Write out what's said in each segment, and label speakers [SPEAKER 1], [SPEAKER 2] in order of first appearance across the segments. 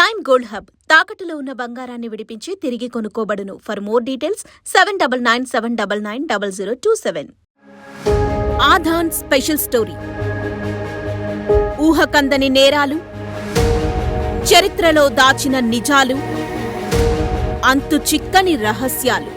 [SPEAKER 1] Prime gold hub తాకట్టులో ఉన్న బంగారాన్ని విడిపించి తిరిగి కొనుక్కోబడును. For more details seven double nine seven double nine double zero two seven ఆధాన్ special story. ఊహకందని నేరాలు చరిత్రలో దాచిన నిజాలు అంతు చిక్కని రహస్యాలు.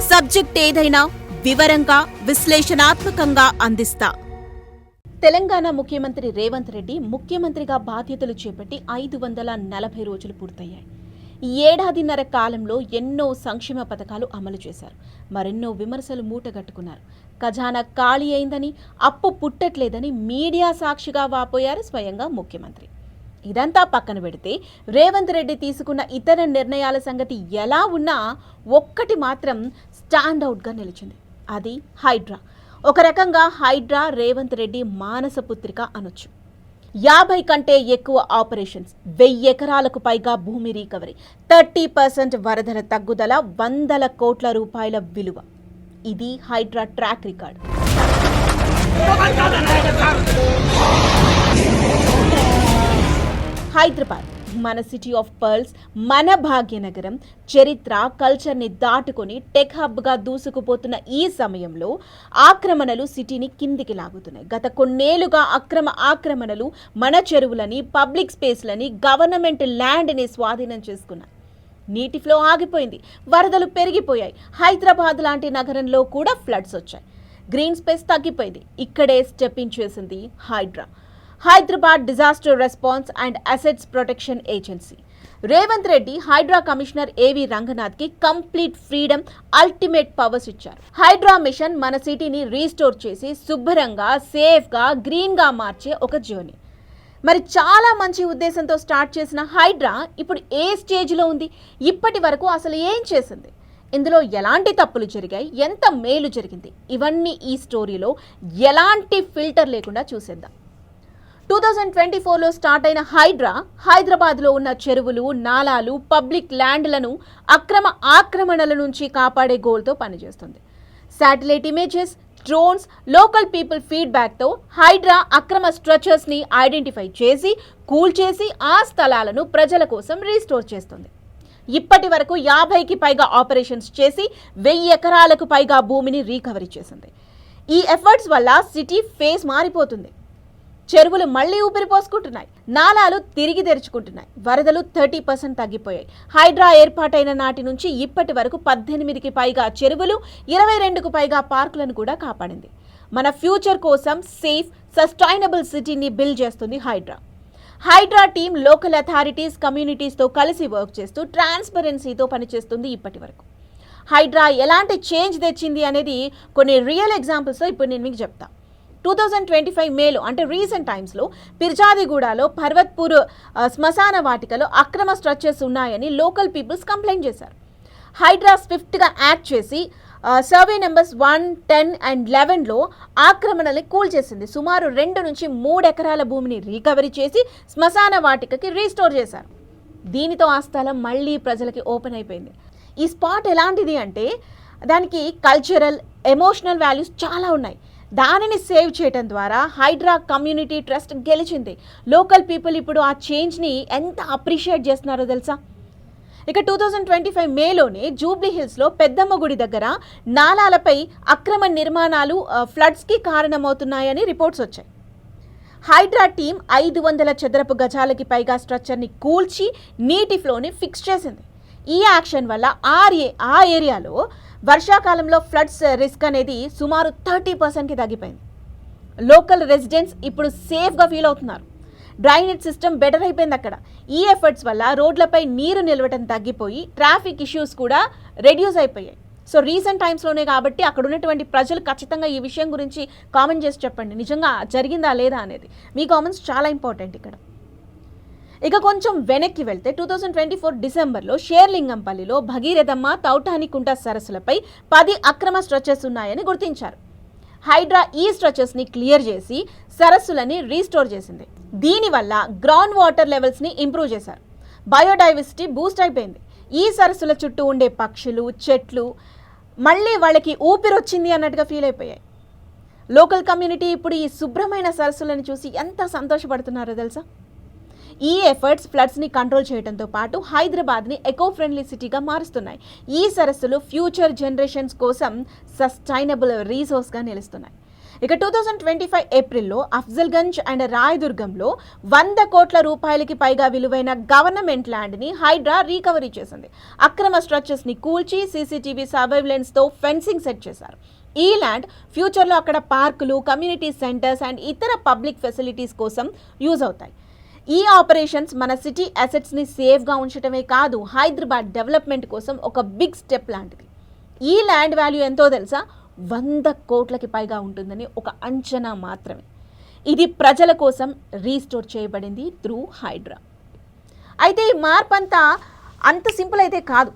[SPEAKER 1] సబ్జెక్ట్ ఏదైనా వివరంగా విశ్లేషణాత్మకంగా అందిస్తా. తెలంగాణ ముఖ్యమంత్రి రేవంత్ రెడ్డి ముఖ్యమంత్రిగా బాధ్యతలు చేపట్టి ఐదు వందల నలభై రోజులు పూర్తయ్యాయి. ఈ ఏడాదిన్నర కాలంలో ఎన్నో సంక్షేమ పథకాలు అమలు చేశారు. మరెన్నో విమర్శలు మూటగట్టుకున్నారు ఖజానా ఖాళీ అయిందని అప్పు పుట్టట్లేదని మీడియా సాక్షిగా వాపోయారు స్వయంగా ముఖ్యమంత్రి. ఇదంతా పక్కన పెడితే రేవంత్ రెడ్డి తీసుకున్న ఇతర నిర్ణయాల సంగతి ఎలా ఉన్నా ఒక్కటి మాత్రం స్టాండ్అవుట్గా నిలిచింది. అది హైడ్రా. ఒక రకంగా హైడ్రా రేవంత్ రెడ్డి మానస పుత్రిక అనొచ్చు. యాభై కంటే ఎక్కువ ఆపరేషన్స్ వెయ్యి ఎకరాలకు పైగా భూమి రీకవరీ థర్టీ పర్సెంట్ వరదల తగ్గుదల వందల కోట్ల రూపాయల విలువ. ఇది హైడ్రా ట్రాక్ రికార్డ్. హైదరాబాద్ మన సిటీ ఆఫ్ పర్ల్స్ మన భాగ్యనగరం చరిత్ర కల్చర్ని దాటుకొని టెక్ హబ్గా దూసుకుపోతున్న ఈ సమయంలో ఆక్రమణలు సిటీని కిందికి లాగుతున్నాయి. గత కొన్నేళ్ళుగా అక్రమ ఆక్రమణలు మన చెరువులని పబ్లిక్ స్పేస్లని గవర్నమెంట్ ల్యాండ్ని స్వాధీనం చేసుకున్నాయి. నీటి ఫ్లో ఆగిపోయింది. వరదలు పెరిగిపోయాయి. హైదరాబాద్ లాంటి నగరంలో కూడా ఫ్లడ్స్ వచ్చాయి. గ్రీన్ స్పేస్ తగ్గిపోయింది. ఇక్కడే స్టెప్పింగ్ చేసింది HYDRAA Hyderabad disaster response and assets protection agency. Revanth Reddy HYDRAA commissioner AV రంగనాథ్కి complete freedom ultimate powers ఇచ్చారు. హైడ్రా మిషన్ మన సిటీని రీస్టోర్ చేసి శుభ్రంగా సేఫ్గా గ్రీన్గా మార్చే ఒక జర్నీ. మరి చాలా మంచి ఉద్దేశంతో స్టార్ట్ చేసిన హైడ్రా ఇప్పుడు ఏ స్టేజ్లో ఉంది? ఇప్పటి వరకు అసలు ఏం చేసింది? ఇందులో ఎలాంటి తప్పులు జరిగాయి? ఎంత మేలు జరిగింది? ఇవన్నీ ఈ స్టోరీలో ఎలాంటి ఫిల్టర్ లేకుండా చూసేద్దాం. టూ థౌజండ్ ట్వంటీ ఫోర్లో స్టార్ట్ అయిన హైడ్రా హైదరాబాద్లో ఉన్న చెరువులు నాలాలు పబ్లిక్ ల్యాండ్లను అక్రమ ఆక్రమణల నుంచి కాపాడే గోల్తో పనిచేస్తుంది. Satellite images drones local people ఫీడ్బ్యాక్తో HYDRAA అక్రమ స్ట్రక్చర్స్ని ఐడెంటిఫై చేసి కూల్చేసి ఆ స్థలాలను ప్రజల కోసం రీస్టోర్ చేస్తుంది. ఇప్పటి వరకు యాభైకి పైగా ఆపరేషన్స్ చేసి వెయ్యి ఎకరాలకు పైగా భూమిని రీకవరీ చేసింది. ఈ ఎఫర్ట్స్ వల్ల సిటీ ఫేస్ మారిపోతుంది. చెరువులు మళ్ళీ ఊపిరి పోసుకుంటున్నాయి. నాలాలు తిరిగి తెరుచుకుంటున్నాయి. వరదలు థర్టీ పర్సెంట్ తగ్గిపోయాయి. హైడ్రా ఏర్పాటైన నాటి నుంచి ఇప్పటి వరకు పద్దెనిమిదికి పైగా చెరువులు ఇరవై రెండుకు పైగా పార్కులను కూడా కాపాడింది. మన ఫ్యూచర్ కోసం సేఫ్ సస్టైనబుల్ సిటీని బిల్డ్ చేస్తుంది HYDRAA. HYDRAA team local authorities కమ్యూనిటీస్తో కలిసి వర్క్ చేస్తూ ట్రాన్స్పరెన్సీతో పనిచేస్తుంది ఇప్పటి వరకు. హైడ్రా ఎలాంటి చేంజ్ తెచ్చింది అనేది కొన్ని రియల్ ఎగ్జాంపుల్స్తో ఇప్పుడు నేను మీకు చెప్తాను టూ థౌజండ్ ట్వంటీ ఫైవ్ మేలో అంటే రీసెంట్ టైమ్స్లో పిర్జాదిగూడలో పర్వత్పూర్ శ్మశాన వాటికలో అక్రమ స్ట్రక్చర్స్ ఉన్నాయని లోకల్ పీపుల్స్ కంప్లైంట్ చేశారు. హైడ్రా స్విఫ్ట్గా యాక్ట్ చేసి survey numbers one ten and లెవెన్లో ఆక్రమణని కూల్చేసింది. సుమారు రెండు నుంచి మూడు ఎకరాల భూమిని రికవరీ చేసి శ్మశాన వాటికకి రీస్టోర్ చేశారు. దీనితో ఆ స్థలం మళ్ళీ ప్రజలకి ఓపెన్ అయిపోయింది. ఈ స్పాట్ ఎలాంటిది అంటే దానికి కల్చరల్ ఎమోషనల్ వాల్యూస్ చాలా ఉన్నాయి. దానిని సేవ్ చేయడం ద్వారా హైడ్రా కమ్యూనిటీ ట్రస్ట్ గెలిచింది. లోకల్ పీపుల్ ఇప్పుడు ఆ చేంజ్ని ఎంత అప్రిషియేట్ చేస్తున్నారో తెలుసా? ఇక టూ థౌజండ్ ట్వంటీ ఫైవ్ మేలోనే జూబ్లీ హిల్స్లో పెద్దమ్మ గుడి దగ్గర నాలాలపై అక్రమ నిర్మాణాలు ఫ్లడ్స్కి కారణమవుతున్నాయని రిపోర్ట్స్ వచ్చాయి. హైడ్రా టీం ఐదు వందల చదరపు గజాలకి పైగా స్ట్రక్చర్ని కూల్చి నీటి ఫ్లోని ఫిక్స్ చేసింది. ఈ యాక్షన్ వల్ల ఆ ఏ- ఆ ఏరియాలో వర్షాకాలంలో ఫ్లడ్స్ రిస్క్ అనేది సుమారు థర్టీ పర్సెంట్కి తగ్గిపోయింది. లోకల్ రెసిడెంట్స్ ఇప్పుడు సేఫ్గా ఫీల్ అవుతున్నారు. డ్రైనేజ్ సిస్టమ్ బెటర్ అయిపోయింది అక్కడ. ఈ ఎఫర్ట్స్ వల్ల రోడ్లపై నీరు నిలవటం తగ్గిపోయి ట్రాఫిక్ ఇష్యూస్ కూడా రెడ్యూస్ అయిపోయాయి. సో రీసెంట్ టైమ్స్లోనే కాబట్టి అక్కడ ఉన్నటువంటి ప్రజలు ఖచ్చితంగా ఈ విషయం గురించి కామెంట్ చేసి చెప్పండి. నిజంగా జరిగిందా లేదా అనేది మీ కామెంట్స్ చాలా ఇంపార్టెంట్ ఇక్కడ. ఇక కొంచెం వెనక్కి వెళ్తే టూ థౌజండ్ ట్వంటీ ఫోర్ డిసెంబర్లో షేర్లింగంపల్లిలో భగీరథమ్మ తౌటానికుంట సరస్సులపై పది అక్రమ స్ట్రచెస్ ఉన్నాయని గుర్తించారు. హైడ్రా ఈ స్ట్రచెస్ని క్లియర్ చేసి సరస్సులని రీస్టోర్ చేసింది. దీనివల్ల గ్రౌండ్ వాటర్ లెవెల్స్ని ఇంప్రూవ్ చేశారు. బయోడైవర్సిటీ బూస్ట్ అయిపోయింది. ఈ సరస్సుల చుట్టూ ఉండే పక్షులు చెట్లు మళ్ళీ వాళ్ళకి ఊపిరి వచ్చింది అన్నట్టుగా ఫీల్ అయిపోయాయి. లోకల్ కమ్యూనిటీ ఇప్పుడు ఈ శుభ్రమైన సరస్సులను చూసి ఎంత సంతోషపడుతున్నారో తెలుసా? ఈ ఎఫర్ట్స్ ఫ్లడ్స్ని కంట్రోల్ చేయడంతో పాటు హైదరాబాద్ని ఎకో ఫ్రెండ్లీ సిటీగా మారుస్తున్నాయి. ఈ సరస్సులు ఫ్యూచర్ జనరేషన్స్ కోసం సస్టైనబుల్ రీసోర్స్గా నిలుస్తున్నాయి. ఇక టూ థౌజండ్ ట్వంటీ ఫైవ్ ఏప్రిల్లో అఫ్జల్గంజ్ అండ్ రాయదుర్గంలో వంద కోట్ల రూపాయలకి పైగా విలువైన గవర్నమెంట్ ల్యాండ్ని హైడ్రా రీకవరీ చేసింది. అక్రమ స్ట్రక్చర్స్ని కూల్చి సీసీటీవీ సర్వైలెన్స్తో ఫెన్సింగ్ సెట్ చేశారు. ఈ ల్యాండ్ ఫ్యూచర్లో అక్కడ పార్కులు కమ్యూనిటీ సెంటర్స్ అండ్ ఇతర పబ్లిక్ ఫెసిలిటీస్ కోసం యూజ్ అవుతాయి. ఈ ఆపరేషన్స్ మన సిటీ అసెట్స్ని సేఫ్గా ఉంచడమే కాదు హైదరాబాద్ డెవలప్మెంట్ కోసం ఒక బిగ్ స్టెప్ లాంటిది. ఈ ల్యాండ్ వాల్యూ ఎంతో తెలుసా? వంద కోట్లకి పైగా ఉంటుందని ఒక అంచనా మాత్రమే. ఇది ప్రజల కోసం రీస్టోర్ చేయబడింది త్రూ హైడ్రా. అయితే ఈ మార్పు అంతా అంత సింపుల్ అయితే కాదు.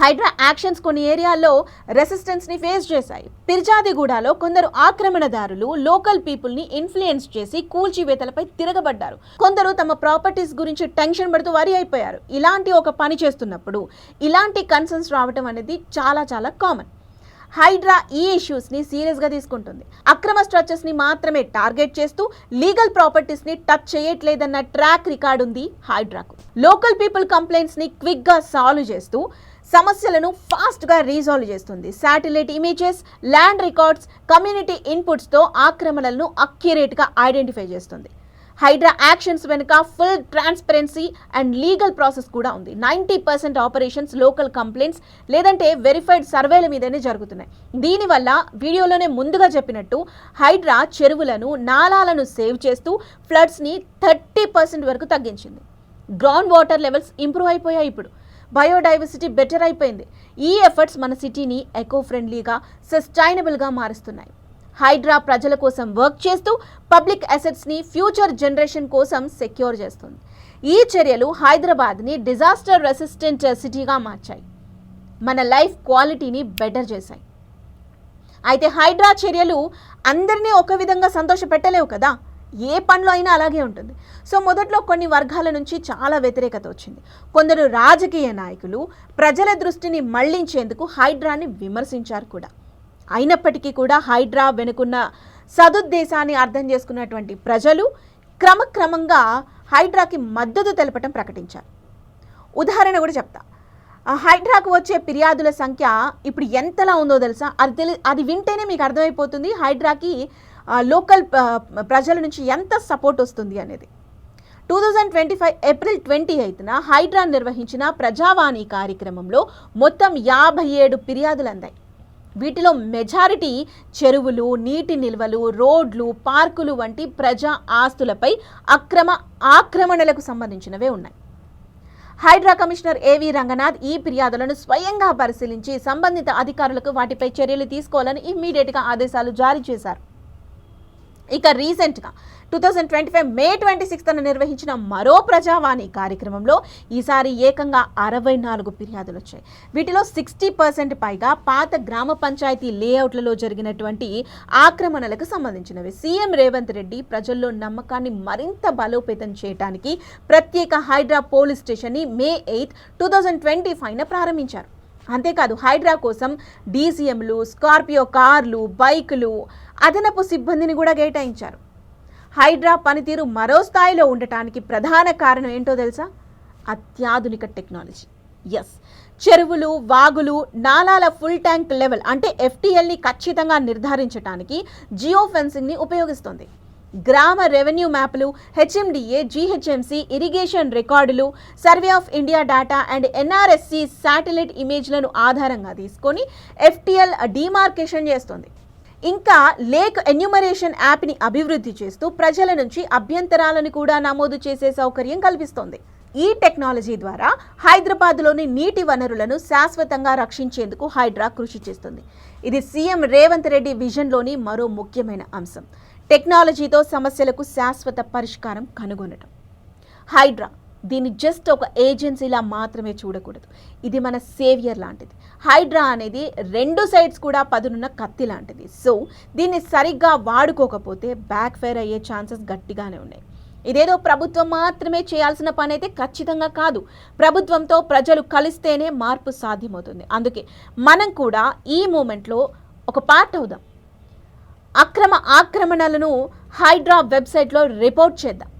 [SPEAKER 1] హైడ్రా యాక్షన్స్ కొన్ని ఏరియాల్లో రెసిస్టెన్స్ని ఫేస్ చేశాయి. పిర్జాదిగూడలో కొందరు ఆక్రమణదారులు లోకల్ పీపుల్ని ఇన్ఫ్లుయెన్స్ చేసి కూల్చివేతలపై తిరగబడ్డారు. కొందరు తమ ప్రాపర్టీస్ గురించి టెన్షన్ పడుతూ వరి అయిపోయారు. ఇలాంటి ఒక పని చేస్తున్నప్పుడు ఇలాంటి కన్సర్న్స్ రావటం అనేది చాలా చాలా కామన్ హైడ్రా ఈ ఇష్యూస్ని సీరియస్గా తీసుకుంటుంది. అక్రమ స్ట్రక్చర్స్ని మాత్రమే టార్గెట్ చేస్తూ లీగల్ ప్రాపర్టీస్ని టచ్ చేయట్లేదన్న ట్రాక్ రికార్డు ఉంది హైడ్రాకు. లోకల్ పీపుల్ కంప్లైంట్స్ని క్విక్గా సాల్వ్ చేస్తూ సమస్యలను ఫాస్ట్గా రీసాల్వ్ చేస్తుంది. Satellite images land records community ఇన్పుట్స్తో ఆక్రమణలను అక్యురేట్గా ఐడెంటిఫై చేస్తుంది. హైడ్రా యాక్షన్స్ వెనుక full transparency and legal process కూడా ఉంది. Ninety percent operations local complaints లేదంటే వెరిఫైడ్ సర్వేల మీదనే జరుగుతున్నాయి. దీనివల్ల వీడియోలోనే ముందుగా చెప్పినట్టు హైడ్రా చెరువులను నాలాలను సేవ్ చేస్తూ ఫ్లడ్స్ని థర్టీ పర్సెంట్ వరకు తగ్గించింది. గ్రౌండ్ వాటర్ లెవెల్స్ ఇంప్రూవ్ అయిపోయాయి ఇప్పుడు. బయోడైవర్సిటీ బెటర్ అయిపోయింది. ఈ ఎఫర్ట్స్ మన సిటీని ఎకో ఫ్రెండ్లీగా సస్టైనబుల్గా మారుస్తున్నాయి. హైడ్రా ప్రజల కోసం వర్క్ చేస్తూ పబ్లిక్ అసెట్స్ని ఫ్యూచర్ జనరేషన్ కోసం సెక్యూర్ చేస్తుంది. ఈ చర్యలు హైదరాబాద్ని డిజాస్టర్ రెసిస్టెంట్ సిటీగా మార్చాయి. మన లైఫ్ క్వాలిటీని బెటర్ చేశాయి. అయితే హైడ్రా చర్యలు అందరినీ ఒక విధంగా సంతోష పెట్టలేవు కదా? ఏ పనిలో అయినా అలాగే ఉంటుంది. సో మొదట్లో కొన్ని వర్గాల నుంచి చాలా వ్యతిరేకత వచ్చింది. కొందరు రాజకీయ నాయకులు ప్రజల దృష్టిని మళ్ళించేందుకు హైడ్రాని విమర్శించారు కూడా. అయినప్పటికీ కూడా హైడ్రా వెనుకున్న సదుద్దేశాన్ని అర్థం చేసుకున్నటువంటి ప్రజలు క్రమక్రమంగా హైడ్రాకి మద్దతు తెలపటం ప్రకటించారు. ఉదాహరణ కూడా చెప్తా. ఆ హైడ్రాకు వచ్చే ఫిర్యాదుల సంఖ్య ఇప్పుడు ఎంతలా ఉందో తెలుసా? అది తెలి అది వింటేనే మీకు అర్థమైపోతుంది హైడ్రాకి లోకల్ ప్రజల నుంచి ఎంత సపోర్ట్ వస్తుంది అనేది. Two thousand twenty five April twenty ఎయిత్న Hydraa నిర్వహించిన ప్రజావాణి కార్యక్రమంలో మొత్తం యాభై ఏడు ఫిర్యాదులు అందాయి. వీటిలో మెజారిటీ చెరువులు నీటి నిల్వలు రోడ్లు పార్కులు వంటి ప్రజా ఆస్తులపై అక్రమ ఆక్రమణలకు సంబంధించినవే ఉన్నాయి. హైడ్రా కమిషనర్ ఏవి రంగనాథ్ ఈ ఫిర్యాదులను స్వయంగా పరిశీలించి సంబంధిత అధికారులకు వాటిపై చర్యలు తీసుకోవాలని ఇమ్మీడియట్గా ఆదేశాలు జారీ చేశారు. ఇక రీసెంట్గా two thousand twenty five May twenty సిక్స్త్న నిర్వహించిన మరో ప్రజావాణి కార్యక్రమంలో ఈసారి ఏకంగా అరవై నాలుగు ఫిర్యాదులు వచ్చాయి. వీటిలో సిక్స్టీ పర్సెంట్ పైగా పాత గ్రామ పంచాయతీ లేఅవుట్లలో జరిగినటువంటి ఆక్రమణలకు సంబంధించినవి. సీఎం రేవంత్ రెడ్డి ప్రజల్లో నమ్మకాన్ని మరింత బలోపేతం చేయడానికి ప్రత్యేక Hydraa police స్టేషన్ని May eighth two thousand twenty ఫైవ్న ప్రారంభించారు. అంతేకాదు హైడ్రా కోసం డీసీఎంలు స్కార్పియో కార్లు బైకులు అదనపు సిబ్బందిని కూడా కేటాయించారు. హైడ్రా పనితీరు మరో స్థాయిలో ఉండటానికి ప్రధాన కారణం ఏంటో తెలుసా? అత్యాధునిక టెక్నాలజీ. ఎస్ చెరువులు వాగులు నాలాల ఫుల్ ట్యాంక్ లెవెల్ అంటే ఎఫ్టీఎల్ని ఖచ్చితంగా నిర్ధారించడానికి జియో ఫెన్సింగ్ని ఉపయోగిస్తుంది. గ్రామ రెవెన్యూ మ్యాప్లు హెచ్ఎండిఏ జీహెచ్ఎంసీ ఇరిగేషన్ రికార్డులు survey of India data and NRSC satellite ఇమేజ్లను ఆధారంగా తీసుకొని ఎఫ్టీఎల్ డిమార్కేషన్ చేస్తుంది. ఇంకా లేక్ ఎన్యూమరేషన్ యాప్ని అభివృద్ధి చేస్తూ ప్రజల నుంచి అభ్యంతరాలను కూడా నమోదు చేసే సౌకర్యం కల్పిస్తోంది. ఈ టెక్నాలజీ ద్వారా హైదరాబాద్లోని నీటి వనరులను శాశ్వతంగా రక్షించేందుకు హైడ్రా కృషి చేస్తుంది. ఇది సీఎం రేవంత్ రెడ్డి విజన్లోని మరో ముఖ్యమైన అంశం. టెక్నాలజీతో సమస్యలకు శాశ్వత పరిష్కారం కనుగొనడం హైడ్రా దీన్ని జస్ట్ ఒక ఏజెన్సీలా మాత్రమే చూడకూడదు. ఇది మన సేవియర్ లాంటిది. హైడ్రా అనేది రెండు సైడ్స్ కూడా పదునున్న కత్తి లాంటిది. సో దీన్ని సరిగ్గా వాడుకోకపోతే బ్యాక్ ఫైర్ అయ్యే ఛాన్సెస్ గట్టిగానే ఉన్నాయి. ఇదేదో ప్రభుత్వం మాత్రమే చేయాల్సిన పని అయితే ఖచ్చితంగా కాదు. ప్రభుత్వంతో ప్రజలు కలిస్తేనే మార్పు సాధ్యమవుతుంది. అందుకే మనం కూడా ఈ మూమెంట్లో ఒక పార్ట్ అవుదాం. అక్రమ ఆక్రమణలను హైడ్రా వెబ్సైట్లో రిపోర్ట్ చేద్దాం.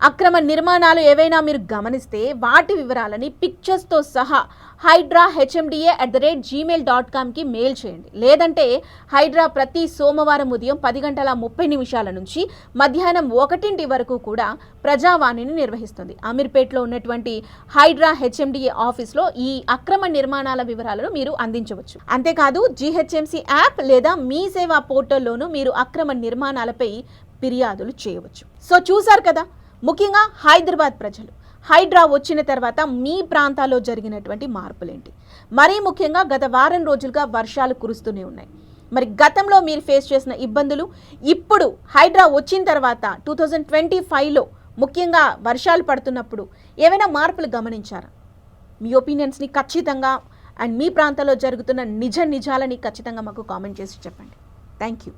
[SPEAKER 1] అక్రమ నిర్మాణాలు ఏవైనా మీరు గమనిస్తే వాటి వివరాలని పిక్చర్స్తో సహా Hydraa HMDA at the rate Gmail dot కామ్కి mail చేయండి. లేదంటే హైడ్రా ప్రతి సోమవారం ఉదయం పది గంటల ముప్పై నిమిషాల నుంచి మధ్యాహ్నం ఒకటింటి వరకు కూడా ప్రజావాణిని నిర్వహిస్తుంది. అమీర్పేట్లో ఉన్నటువంటి హైడ్రా హెచ్ఎండిఏ ఆఫీస్లో ఈ అక్రమ నిర్మాణాల వివరాలను మీరు అందించవచ్చు. అంతేకాదు జీహెచ్ఎంసీ యాప్ లేదా మీ సేవా పోర్టల్లోనూ మీరు అక్రమ నిర్మాణాలపై ఫిర్యాదులు చేయవచ్చు. సో చూసారు కదా? ముఖ్యంగా హైదరాబాద్ ప్రజలు. హైడ్రా వచ్చిన తర్వాత మీ ప్రాంతాల్లో జరిగినటువంటి మార్పులేంటి? మరీ ముఖ్యంగా గత వారం రోజులుగా వర్షాలు కురుస్తూనే ఉన్నాయి. మరి గతంలో మీరు ఫేస్ చేసిన ఇబ్బందులు ఇప్పుడు హైడ్రా వచ్చిన తర్వాత టూ థౌజండ్ ట్వంటీ ఫైవ్లో ముఖ్యంగా వర్షాలు పడుతున్నప్పుడు ఏవైనా మార్పులు గమనించారా? మీ ఒపీనియన్స్ని ఖచ్చితంగా అండ్ మీ ప్రాంతంలో జరుగుతున్న నిజ నిజాలని ఖచ్చితంగా మాకు కామెంట్ చేసి చెప్పండి. Thank you.